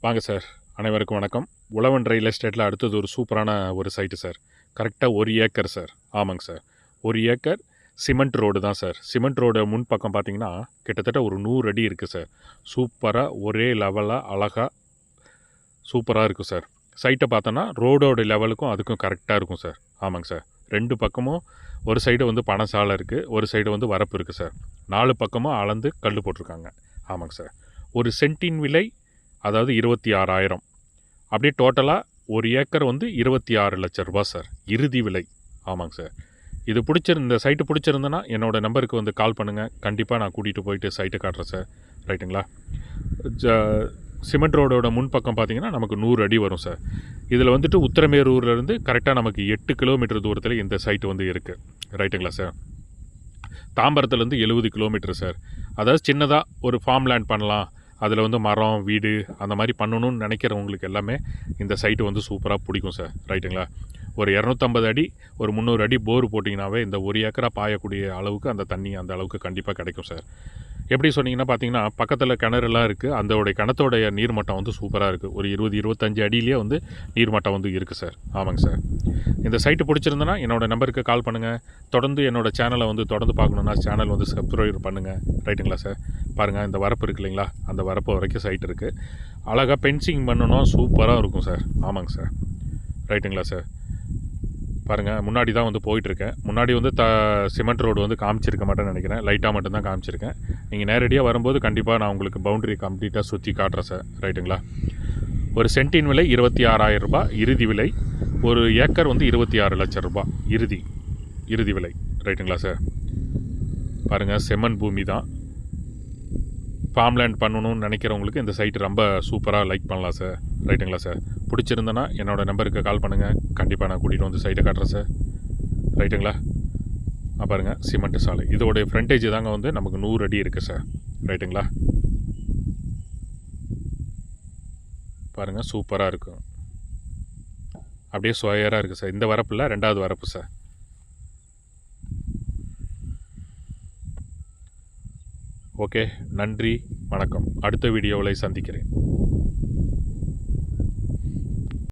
வாங்க சார். அனைவருக்கும் வணக்கம். உழவன் ரயில் எஸ்டேட்டில் அடுத்தது ஒரு சூப்பரான ஒரு சைட்டு சார். கரெக்டாக ஒரு ஏக்கர் சார். ஆமாங்க சார். ஒரு ஏக்கர் சிமெண்ட் ரோடு தான் சார். சிமெண்ட் ரோடு முன் பக்கம் பார்த்தீங்கன்னா கிட்டத்தட்ட ஒரு நூறு அடி இருக்குது சார். சூப்பராக ஒரே லெவலாக அழகாக சூப்பராக இருக்கும் சார். சைட்டை பார்த்தோன்னா ரோடோட லெவலுக்கும் அதுக்கும் கரெக்டாக இருக்கும் சார். ஆமாங்க சார். ரெண்டு பக்கமும் ஒரு சைடு வந்து பணசாலை இருக்குது ஒரு சைடு வந்து வரப்பு இருக்குது சார். நாலு பக்கமும் அளந்து கல் போட்டிருக்காங்க. ஆமாங்க சார். ஒரு சென்ட்டின் விலை அதாவது இருபத்தி ஆறாயிரம். அப்படியே டோட்டலாக ஒரு ஏக்கர் வந்து இருபத்தி ஆறு லட்ச ரூபா சார். இறுதி விலை. ஆமாங்க சார். இது பிடிச்சிருந்த சைட்டு பிடிச்சிருந்தேன்னா என்னோடய நம்பருக்கு வந்து கால் பண்ணுங்கள் கண்டிப்பாக நான் கூட்டிகிட்டு போயிட்டு சைட்டை காட்டுறேன் சார். ரைட்டுங்களா? ஜ சிமெண்ட் ரோடோட முன்பக்கம் பார்த்தீங்கன்னா நமக்கு நூறு அடி வரும் சார். இதில் வந்துட்டு உத்தரமேரூர்லேருந்து கரெக்டாக நமக்கு எட்டு கிலோமீட்டர் தூரத்தில் இந்த சைட்டு வந்து இருக்குது ரைட்டுங்களா சார்? தாம்பரத்துலேருந்து எழுபது கிலோமீட்டர் சார். அதாவது சின்னதாக ஒரு ஃபார்ம் லேண்ட் பண்ணலாம். அதில் வந்து மரம் வீடு அந்த மாதிரி பண்ணணும்னு நினைக்கிறவங்களுக்கு எல்லாமே இந்த சைட்டு வந்து சூப்பராக பிடிக்கும் சார் ரைட்டுங்களா ஒரு இரநூத்தம்பது அடி ஒரு முந்நூறு அடி போர் போட்டிங்கனாவே இந்த ஒரு ஏக்கரா பாயக்கூடிய அளவுக்கு அந்த தண்ணி அந்த அளவுக்கு கண்டிப்பாக கிடைக்கும் சார் எப்படி சொன்னீங்கன்னா பார்த்தீங்கன்னா பக்கத்தில் கிணறுலாம் இருக்குது அதோடைய கிணத்தோடைய நீர்மட்டம் வந்து சூப்பராக இருக்குது ஒரு இருபது இருபத்தஞ்சு அடியிலேயே வந்து நீர்மட்டம் வந்து இருக்குது சார் ஆமாங்க சார் இந்த சைட்டு பிடிச்சிருந்தனா என்னோடய நம்பருக்கு கால் பண்ணுங்கள் தொடர்ந்து என்னோடய சேனலை வந்து தொடர்ந்து பார்க்கணுன்னா சேனல் வந்து சப்ஸ்கிரைப் பண்ணுங்கள் ரைட்டுங்களா சார் பாருங்கள் இந்த வரப்பு இருக்கு இல்லைங்களா? அந்த வரப்பு வரைக்கும் சைட் இருக்குது அழகாக பென்சிங் பண்ணணும். சூப்பராக இருக்கும் சார் ஆமாங்க சார் ரைட்டுங்களா சார் பாருங்கள் முன்னாடி தான் வந்து போயிட்டுருக்கேன். முன்னாடி வந்து த சிமெண்ட் ரோடு வந்து காமிச்சிருக்க மாட்டேன்னு நினைக்கிறேன். லைட்டாக மட்டும்தான் காமிச்சிருக்கேன். நீங்கள் நேரடியாக வரும்போது கண்டிப்பாக நான் உங்களுக்கு பவுண்டரி கம்ப்ளீட்டாக சுற்றி காட்டுறேன் சார் ரைட்டுங்களா ஒரு சென்ட்டின் விலை இருபத்தி ஆறாயிரம் ரூபாய். இறுதி விலை ஒரு ஏக்கர் வந்து இருபத்தி ஆறு லட்சம் ரூபாய். இறுதி. இறுதி விலை. ரைட்டுங்களா சார் பாருங்கள் செம்மன் பூமி தான். ஃபார்ம்லேண்ட் பண்ணணும்னு நினைக்கிறவங்களுக்கு இந்த சைட்டு ரொம்ப சூப்பராக லைக் பண்ணலாம் சார் ரைட்டுங்களா சார் பிடிச்சிருந்தனா என்னோட நம்பருக்கு கால் பண்ணுங்கள் கண்டிப்பாக நான் கூட்டிகிட்டு வந்து சைட்டை காட்டுறேன் சார் ரைட்டுங்களா ஆ பாருங்கள் சிமெண்ட் சாலை. இதோடைய ஃப்ரண்டேஜ் தாங்க வந்து நமக்கு நூறு அடி இருக்குது சார் ரைட்டுங்களா பாருங்கள் சூப்பராக இருக்கும். அப்படியே சுவையராக இருக்குது சார் இந்த வரப்பில் ரெண்டாவது வரப்பு சார் ஓகே நன்றி வணக்கம். அடுத்த வீடியோவில் சந்திக்கிறேன்.